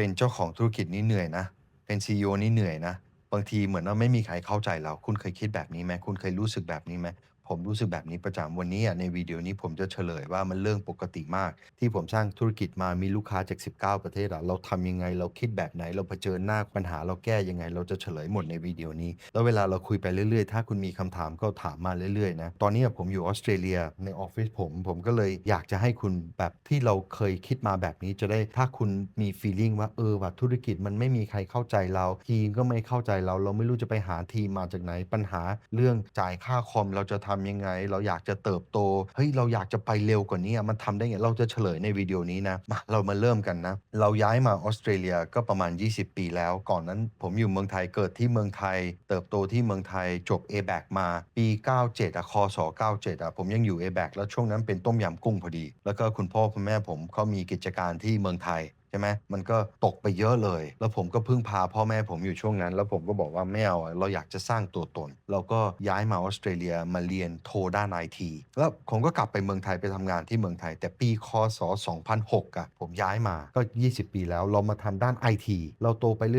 เป็นเจ้าของธุรกิจนี่เหนื่อยนะ เป็น CEO นี่เหนื่อยนะ บางทีเหมือนว่าไม่มีใครเข้าใจเรา คุณเคยคิดแบบนี้ไหม คุณเคยรู้สึกแบบนี้ไหม ผมรู้สึกแบบนี้ประจำวันนี้อะในวิดีโอนี้ผมจะเฉลยว่ามันเรื่องปกติมาก ที่ผมสร้างธุรกิจมามีลูกค้าจาก 19 ประเทศอะเราทำยังไงเราคิดแบบไหน เราเผชิญหน้าปัญหาเราแก้ยังไง เราจะเฉลยหมดในวิดีโอนี้ แล้วเวลาเราคุยไปเรื่อยๆ ถ้าคุณมีคำถามก็ถามมาเรื่อยๆนะตอนนี้ผมอยู่ออสเตรเลียในออฟฟิศผม ผมก็เลยอยากจะให้คุณแบบที่เราเคยคิดมาแบบนี้จะได้ถ้าคุณมีฟีลลิ่งว่าเออว่ะธุรกิจมันไม่มีใครเข้าใจเรา ทีมก็ไม่เข้าใจเรา เราไม่รู้จะไปหาทีมมาจากไหนปัญหาเรื่องจ่ายค่าคอมเราจะทำยังไง เราอยากจะเติบโตเฮ้ยเราอยากจะไปเร็วกว่านี้มันทำได้ไงเราจะเฉลยในวิดีโอนี้นะมาเรามาเริ่มกันนะ เราย้ายมาออสเตรเลียก็ประมาณ 20 ปีแล้ว ก่อนนั้นผมอยู่เมืองไทยเกิดที่เมืองไทย เติบโตที่เมืองไทยจบ a b a c มาปี 97อะคศ97อะผมยังอยู่ a b a c แล้วช่วงนั้นเป็นต้มยำกุ้งพอดี แล้วก็คุณพ่อคุณแม่ผมเขามีกิจการที่เมืองไทย ใช่ไหมมันก็ตกไปเยอะเลย แล้วผมก็พึ่งพาพ่อแม่ผมอยู่ช่วงนั้น แล้วผมก็บอกว่าไม่เอาเราอยากจะสร้างตัวตน เราก็ย้ายมาออสเตรเลียมาเรียนโทด้านไอทีแล้วผมก็กลับไปเมืองไทยไปทำงานที่เมืองไทย แต่ปีคศ 2006อะผมย้ายมาก็ 20 ปีแล้วเรามาทำด้านไอทีเราโตไปเ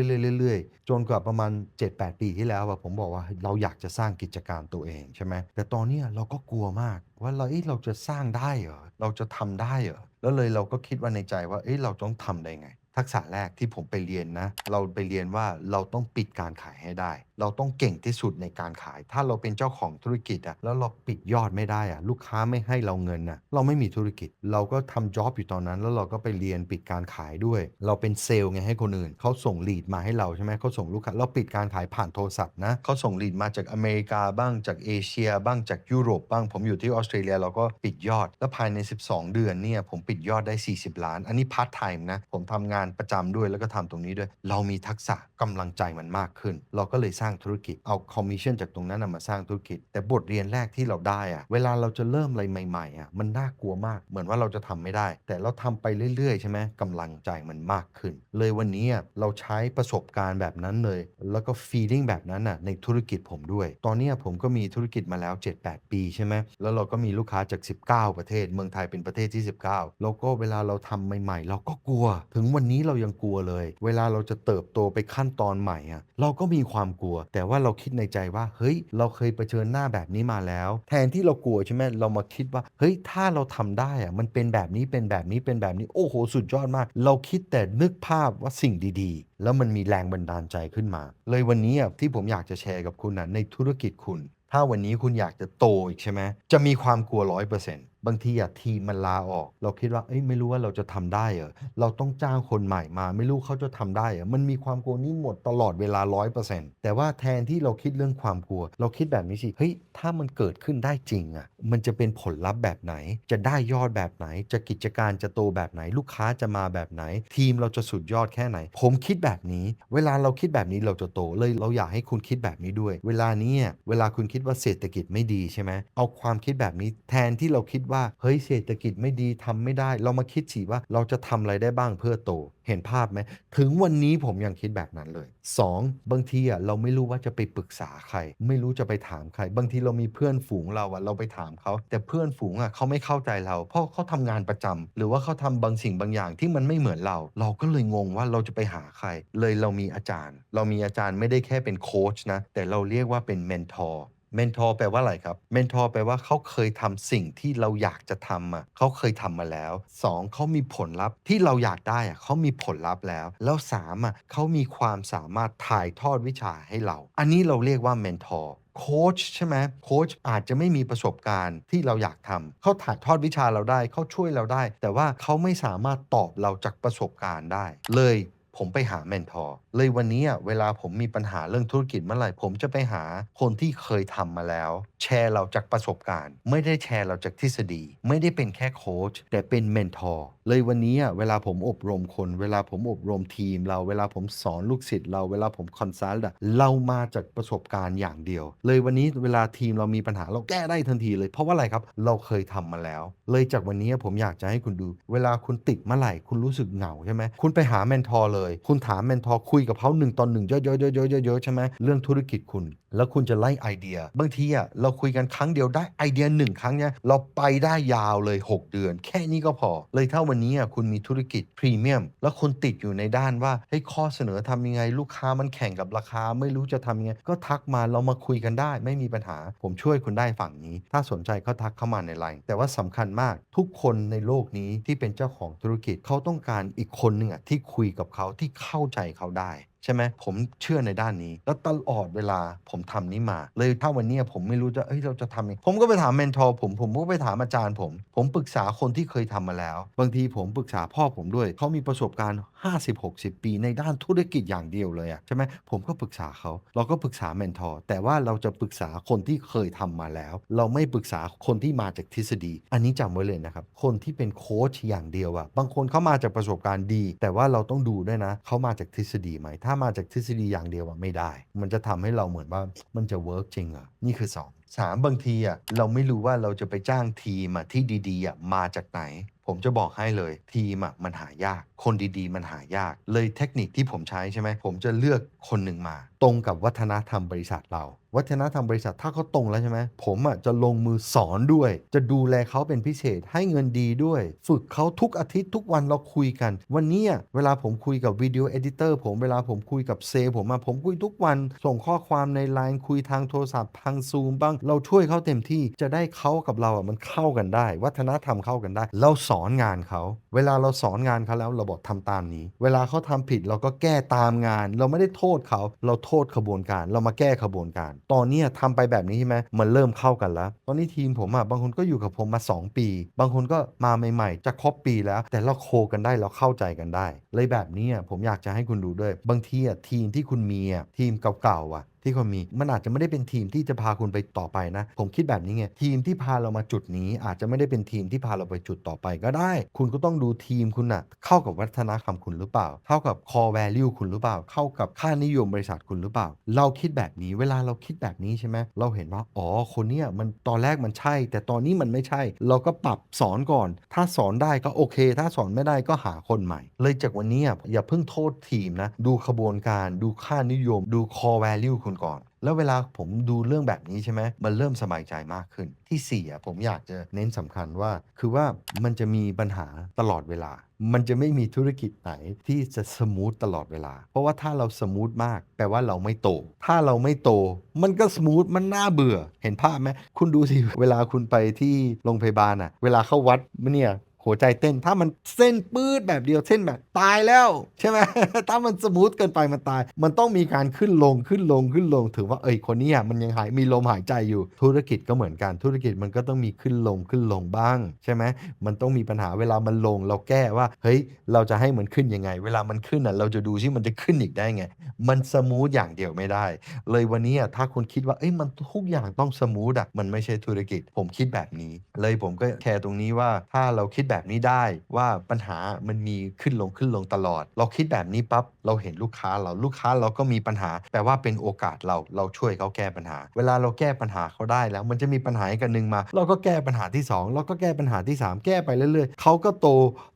รื่อยๆจนกว่าประมาณ 7-8 ปีที่แล้วอะผมบอกว่าเราอยากจะสร้างกิจการตัวเองใช่ไหมแต่ตอนนี้เราก็กลัวมากว่าเราเอ้ยเราจะสร้างได้เหรอเราจะทำได้เหรอ แล้วเลยเราก็คิดว่าในใจว่าเอ้ยเราต้องทำได้ไง ทักษะแรกที่ผมไปเรียนนะ เราไปเรียนว่าเราต้องปิดการขายให้ได้ เราต้องเก่งที่สุดในการขาย ถ้าเราเป็นเจ้าของธุรกิจอะแล้วเราปิดยอดไม่ได้อะลูกค้าไม่ให้เราเงินอะเราไม่มีธุรกิจ เราก็ทำจ็อบอยู่ตอนนั้น แล้วเราก็ไปเรียนปิดการขายด้วย เราเป็นเซลล์ไงให้คนอื่นเขาส่งลีดมาให้เราใช่ไหมเขาส่งลูกค้าเราปิดการขายผ่านโทรศัพท์นะเขาส่งลีดมาจากอเมริกาบ้างจากเอเชีย บ้างจากยุโรปบ้างผมอยู่ที่ออสเตรเลียเราก็ปิดยอดแล้วภายใน 12 เดือนเนี่ยผมปิดยอดได้ 40 ล้าน อันนี้พาร์ทไทม์นะผมทำงานประจำด้วยแล้วก็ทำตรงนี้ด้วย เรามีทักษะกำลังใจมันมากขึ้น เราก็เลยสร้างธุรกิจเอาคอมมิชชั่นจากตรงนั้นมาสร้างธุรกิจ แต่บทเรียนแรกที่เราได้อะเวลาเราจะเริ่มอะไรใหม่ๆอะมันน่ากลัวมากเหมือนว่าเราจะทำไม่ได้ แต่เราทำไปเรื่อยๆ ใช่ไหมกำลังใจมันมากขึ้น เลยวันนี้เราใช้ประสบการณ์แบบนั้นเลย แล้วก็ฟีลิ่งแบบนั้นน่ะในธุรกิจผมด้วย ตอนนี้ผมก็มีธุรกิจมาแล้ว 7-8 ปีใช่ไหมแล้วเราก็มีลูกค้าจาก 19 ประเทศ เมืองไทยเป็นประเทศที่ 19 แล้วก็เวลาเราทำใหม่ ๆ เราก็กลัวถึงวันนี้เรายังกลัวเลย เวลาเราจะเติบโตไปขั้นตอนใหม่อะเราก็มีความกลัว แต่ว่าเราคิดในใจว่า เฮ้ย เราเคยเผชิญหน้าแบบนี้มาแล้ว แทนที่เรากลัวใช่ไหมเรามาคิดว่า เฮ้ย ถ้าเราทำได้อะมันเป็นแบบนี้เป็นแบบนี้เป็นแบบนี้ โอ้โห สุดยอดมาก เราคิดแต่นึกภาพว่าสิ่งดีๆ แล้วมันมีแรงบันดาลใจขึ้นมา เลยวันนี้อะที่ผมอยากจะแชร์กับคุณนะในธุรกิจคุณ ถ้าวันนี้คุณอยากจะโตอีกใช่ไหมจะมีความกลัวร้อยเปอร์เซ็นต์ บางทีอะทีมมันลาออก เราคิดว่าเอ้ยไม่รู้ว่าเราจะทำได้เหรอเราต้องจ้างคนใหม่มา ไม่รู้เขาจะทำได้เหรอมันมีความกลัวนี้หมดตลอดเวลาร้อยเปอร์เซ็นต์แต่ว่าแทนที่เราคิดเรื่องความกลัว เราคิดแบบนี้สิเฮ้ยถ้ามันเกิดขึ้นได้จริงอะมันจะเป็นผลลัพธ์แบบไหน จะได้ยอดแบบไหน จะกิจการจะโตแบบไหน ลูกค้าจะมาแบบไหน ทีมเราจะสุดยอดแค่ไหน ผมคิดแบบนี้ เวลาเราคิดแบบนี้เราจะโตเลยเราอยากให้คุณคิดแบบนี้ด้วย เวลานี้อะเวลาคุณคิดว่าเศรษฐกิจไม่ดีใช่ไหมเอาความคิดแบบนี้แทนที่เราคิดว่าเฮ้ยเศรษฐกิจไม่ดีทำไม่ได้ เรามาคิดสิว่าเราจะทำอะไรได้บ้างเพื่อโต เห็นภาพไหมถึงวันนี้ผมยังคิดแบบนั้นเลย 2. บางทีอะเราไม่รู้ว่าจะไปปรึกษาใคร ไม่รู้จะไปถามใคร บางทีเรามีเพื่อนฝูงเราอะเราไปถามเขา แต่เพื่อนฝูงอะเขาไม่เข้าใจเรา เพราะเขาทำงานประจำหรือว่าเขาทำบางสิ่งบางอย่างที่มันไม่เหมือนเรา เราก็เลยงงว่าเราจะไปหาใคร เลยเรามีอาจารย์ เรามีอาจารย์ไม่ได้แค่เป็นโค้ชนะแต่เราเรียกว่าเป็นเมนทอร์ เมนทอร์แปลว่าอะไรครับเมนทอร์แปลว่าเขาเคยทำสิ่งที่เราอยากจะทำอะเขาเคยทำมาแล้ว 2. เขามีผลลัพธ์ที่เราอยากได้อะเขามีผลลัพธ์แล้ว แล้ว 3. อะเขามีความสามารถถ่ายทอดวิชาให้เรา อันนี้เราเรียกว่าเมนทอร์โค้ชใช่ไหมโค้ชอาจจะไม่มีประสบการณ์ที่เราอยากทำเขาถ่ายทอดวิชาเราได้เขาช่วยเราได้ แต่ว่าเขาไม่สามารถตอบเราจากประสบการณ์ได้ เลยผมไปหาเมนทอร์เลยวันนี้เวลาผมมีปัญหาเรื่องธุรกิจเมื่อไหร่ผมจะไปหาคนที่เคยทำมาแล้ว แชร์เราจากประสบการณ์ ไม่ได้แชร์เราจากทฤษฎี ไม่ได้เป็นแค่โค้ชแต่เป็นเมนทอร์เลยวันนี้เวลาผมอบรมคน เวลาผมอบรมทีม เราเวลาผมสอนลูกศิษย์เราเวลาผมคอนซัลท์อะเรามาจากประสบการณ์อย่างเดียว เลยวันนี้เวลาทีมเรามีปัญหาเราแก้ได้ทันทีเลยเพราะว่าอะไรครับ เราเคยทำมาแล้ว เลยจากวันนี้ผมอยากจะให้คุณดู เวลาคุณติดเมื่อไหร่คุณรู้สึกเหงาใช่ไหมคุณไปหาเมนทอร์เลย คุณถามเมนทอร์คุยกับเขาหนึ่งตอนหนึ่งเยอะๆๆๆๆๆใช่ไหมเรื่องธุรกิจคุณ แล้วคุณจะไล่ไอเดีย บางทีอะเราคุยกันครั้งเดียวได้ไอเดียหนึ่งครั้งเนี่ยเราไปได้ยาวเลย 6 เดือน แค่นี้ก็พอ เลยถ้าวันนี้อะคุณมีธุรกิจพรีเมียม แล้วคุณติดอยู่ในด้านว่าเฮ้ยข้อเสนอทำยังไง ลูกค้ามันแข่งกับราคา ไม่รู้จะทำยังไง ก็ทักมาเรามาคุยกันได้ ไม่มีปัญหา ผมช่วยคุณได้ฝั่งนี้ ถ้าสนใจก็ทักเข้ามาในไลน์แต่ว่าสำคัญมากทุกคนในโลกนี้ที่เป็นเจ้าของธุรกิจเขาต้องการอีกคนหนึ่งอะที่คุยกับเขาที่เข้าใจเขาได้ ใช่ไหมผมเชื่อในด้านนี้ แล้วตลอดเวลาผมทำนี้มา เลยถ้าวันนี้ผมไม่รู้จะเอ้ยเราจะทำยังไงผมก็ไปถามเมนทอร์ผมผมก็ไปถามอาจารย์ผม ผมปรึกษาคนที่เคยทำมาแล้ว บางทีผมปรึกษาพ่อผมด้วยเขามีประสบการณ์ 50-60 ปีในด้านธุรกิจอย่างเดียวเลยอะใช่ไหมผมก็ปรึกษาเขาเราก็ปรึกษาเมนทอร์แต่ว่าเราจะปรึกษาคนที่เคยทำมาแล้ว เราไม่ปรึกษาคนที่มาจากทฤษฎี อันนี้จำไว้เลยนะครับคนที่เป็นโค้ชอย่างเดียวอะบางคนเขามาจากประสบการณ์ดี แต่ว่าเราต้องดูด้วยนะเขามาจากทฤษฎีไหมถ้าามาจากทฤษฎีอย่างเดียวอะไม่ได้ มันจะทำให้เราเหมือนว่ามันจะเวิร์กจริงอะนี่คือสองสามบางทีอะเราไม่รู้ว่าเราจะไปจ้างทีมอะที่ดีๆอะมาจากไหน ผมจะบอกให้เลยทีมอะมันหายาก คนดีๆ มันหายาก เลยเทคนิคที่ผมใช้ใช่ไหมผมจะเลือกคนหนึ่งมา ตรงกับวัฒนธรรมบริษัทเรา วัฒนธรรมบริษัทถ้าเขาตรงแล้วใช่ไหมผมอะจะลงมือสอนด้วย จะดูแลเขาเป็นพิเศษให้เงินดีด้วย ฝึกเขาทุกอาทิตย์ทุกวันเราคุยกัน วันนี้อะเวลาผมคุยกับวิดีโอเอดิเตอร์ผมเวลาผมคุยกับเซผมอะผมคุยทุกวัน ส่งข้อความในไลน์คุยทางโทรศัพท์ทางซูมบ้าง เราช่วยเขาเต็มที่จะได้เขากับเราอะมันเข้ากันได้ วัฒนธรรมเข้ากันได้ เราสอนงานเขาเวลาเราสอนงานเขาแล้วเราบอกทำตามนี้ เวลาเขาทำผิดเราก็แก้ตามงาน เราไม่ได้โทษเขา เราโทษขบวนการ เรามาแก้ขบวนการ ตอนนี้ยทำไปแบบนี้ใช่ไหมมันเริ่มเข้ากันแล้ว ตอนนี้ทีมผมอะบางคนก็อยู่กับผมมา 2 ปี บางคนก็มาใหม่ๆ จะครบปีแล้ว แต่เราโคกันได้เราเข้าใจกันได้ เลยแบบนี้ผมอยากจะให้คุณดูด้วย บางทีอะทีมที่คุณมีอะทีมเก่าๆอะ ที่คุณมีมันอาจจะไม่ได้เป็นทีมที่จะพาคุณไปต่อไปนะ ผมคิดแบบนี้ไงทีมที่พาเรามาจุดนี้ อาจจะไม่ได้เป็นทีมที่พาเราไปจุดต่อไปก็ได้ คุณก็ต้องดูทีมคุณน่ะเข้ากับวัฒนธรรมคุณหรือเปล่า เข้ากับ core value คุณหรือเปล่า เข้ากับค่านิยมบริษัทคุณหรือเปล่า เราคิดแบบนี้เวลาเราคิดแบบนี้ใช่ไหมเราเห็นว่าอ๋อคนเนี้ยมันตอนแรกมันใช่ แต่ตอนนี้มันไม่ใช่ เราก็ปรับสอนก่อน ถ้าสอนได้ก็โอเค ถ้าสอนไม่ได้ก็หาคนใหม่ เลยจากวันนี้อย่าเพิ่งโทษทีมนะดูขบวนการดูค่านิยม ดู core value คุณก่อน แล้วเวลาผมดูเรื่องแบบนี้ใช่ไหมมันเริ่มสบายใจมากขึ้น ที่สี่อะผมอยากจะเน้นสำคัญว่า คือว่ามันจะมีปัญหาตลอดเวลา มันจะไม่มีธุรกิจไหนที่จะสมูทตลอดเวลา เพราะว่าถ้าเราสมูทมาก แปลว่าเราไม่โต ถ้าเราไม่โต มันก็สมูทมันน่าเบื่อ เห็นภาพไหมคุณดูสิเวลาคุณไปที่โรงพยาบาลอะ เวลาเข้าวัดเนี่ย หัวใจเต้น ถ้ามันเส้นปื้ดแบบเดียวเส้นแบบตายแล้ว ใช่ไหมถ้ามันสมูทเกินไปมันตาย มันต้องมีการขึ้นลงขึ้นลงขึ้นลง ถือว่าเอ้ยคนนี้มันยังหายมีลมหายใจอยู่ธุรกิจก็เหมือนกันธุรกิจมันก็ต้องมีขึ้นลงขึ้นลงบ้าง ใช่ไหมมันต้องมีปัญหาเวลามันลงเราแก้ว่า เฮ้ย เราจะให้มันขึ้นยังไง เวลามันขึ้นอะเราจะดูที่มันจะขึ้นอีกได้ไง มันสมูทอย่างเดียวไม่ได้ เลยวันนี้อะถ้าคุณคิดว่าเอ้ยมันทุกอย่างต้องสมูทอะมันไม่ใช่ธุรกิจ ผมคิดแบบนี้ เลยผมก็แคร์ตรงนี้ว่าถ้าเราคิดแบบนี้ได้ว่าปัญหามันมีขึ้นลงขึ้นลงตลอด เราคิดแบบนี้ปั๊บเราเห็นลูกค้าเราลูกค้าเราก็มีปัญหาแปลว่าเป็นโอกาสเราเราช่วยเขาแก้ปัญหา เวลาเราแก้ปัญหาเขาได้แล้ว มันจะมีปัญหาอีกหนึ่งมา เราก็แก้ปัญหาที่สองเราก็แก้ปัญหาที่สามแก้ไปเรื่อยๆเขาก็โต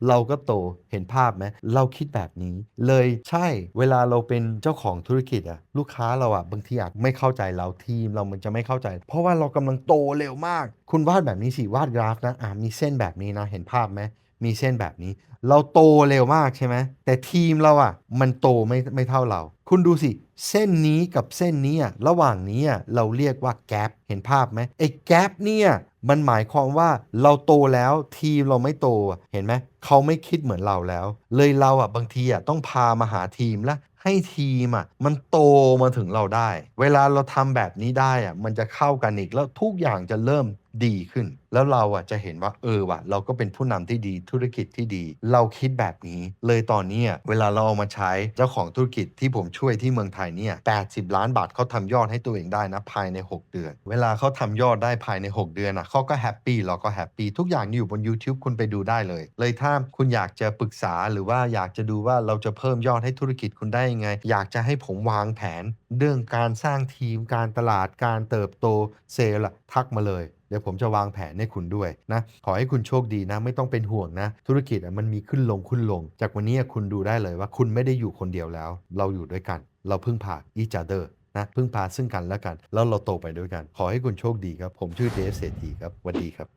เราก็โตเห็นภาพไหมเราคิดแบบนี้ เลยใช่เวลาเราเป็นเจ้าของธุรกิจอะลูกค้าเราอะบางทีอาจไม่เข้าใจเราทีมเรามันจะไม่เข้าใจ เพราะว่าเรากำลังโตเร็วมากคุณวาดแบบนี้สิวาดกราฟนะอ่ามีเส้นแบบนี้นะเห็นภาพไหมมีเส้นแบบนี้ เราโตเร็วมากใช่ไหมแต่ทีมเราอะ่ะ มันโตไม่ไม่เท่าเรา คุณดูสิ เส้นนี้กับเส้นนี้อะระหว่างนี้อะเราเรียกว่าแก p เห็นภาพไหมไอ้แก p เนี่ยมันหมายความว่าเราโตแล้วทีมเราไม่โตเห็นไหมเขาไม่คิดเหมือนเราแล้ว เลยเราอะบางทีอะต้องพามาหาทีมแล้วให้ทีมอะมันโตมาถึงเราได้ เวลาเราทำแบบนี้ได้อะมันจะเข้ากันอีกแล้วทุกอย่างจะเริ่ม ดีขึ้น แล้วเราอะจะเห็นว่าเออว่ะเราก็เป็นผู้นำที่ดีธุรกิจที่ดี เราคิดแบบนี้ เลยตอนนี้เวลาเราเอามาใช้เจ้าของธุรกิจที่ผมช่วยที่เมืองไทยเนี่ย80 ล้านบาทเขาทำยอดให้ตัวเองได้นะภายใน 6 เดือน เวลาเขาทำยอดได้ภายใน 6 เดือนอะเขาก็แฮปปี้เราก็แฮปปี้ทุกอย่างอยู่บน YouTube คุณไปดูได้เลย เลยถ้าคุณอยากจะปรึกษาหรือว่าอยากจะดูว่าเราจะเพิ่มยอดให้ธุรกิจคุณได้ยังไง อยากจะให้ผมวางแผน เรื่องการสร้างทีมการตลาดการเติบโตเซลล์ทักมาเลย ดี๋ยวผมจะวางแผนให้คุณด้วยนะขอให้คุณโชคดีนะไม่ต้องเป็นห่วงนะ ธุรกิจอะมันมีขึ้นลงขึ้นลง จากวันนี้คุณดูได้เลยว่าคุณไม่ได้อยู่คนเดียวแล้ว เราอยู่ด้วยกัน เราพึ่งพา each other นะพึ่งพาซึ่งกันและกัน แล้วเราโตไปด้วยกัน ขอให้คุณโชคดีครับ ผมชื่อเดฟเศรษฐีครับสวัสดีครับ